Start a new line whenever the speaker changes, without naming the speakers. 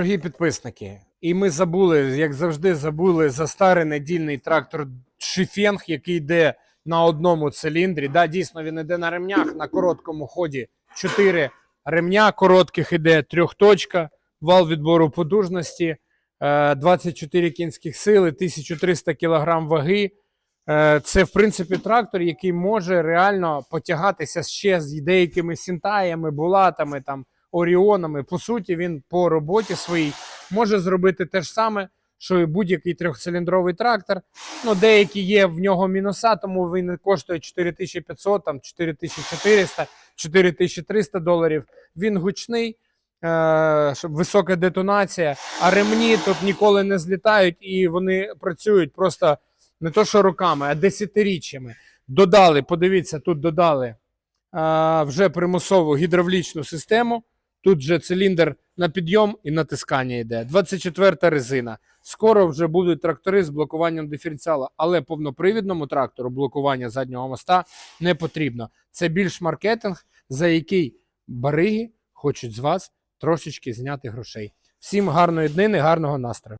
Дорогі підписники, і ми забули, як завжди, забули за старий недільний трактор Шифенг, який йде на одному циліндрі. Да, дійсно, він йде на ремнях на короткому ході. Чотири ремня коротких іде, трьохточка, вал відбору подужності, е, 24 кінських сили, 1300 кг ваги. Е, Це, в принципі, трактор, який може реально потягатися ще з деякими сінтаями, булатами, там, оріонами. По суті, він по роботі своїй може зробити те ж саме, що і будь-який трьохциліндровий трактор. Ну, деякі є в нього мінуса, тому він коштує 4500, там, 4400, 4300 доларів. Він гучний, е, висока детонація, а ремні тут ніколи не злітають і вони працюють просто не то, що роками, а десятиріччями. Додали, подивіться, тут додали вже примусову гідравлічну систему. Тут же циліндр на підйом і натискання йде. 24 резина. Скоро вже будуть трактори з блокуванням диференціала, але повнопривідному трактору блокування заднього моста не потрібно. Це більш маркетинг, за який бариги хочуть з вас трошечки зняти грошей. Всім гарної днини, гарного настрою.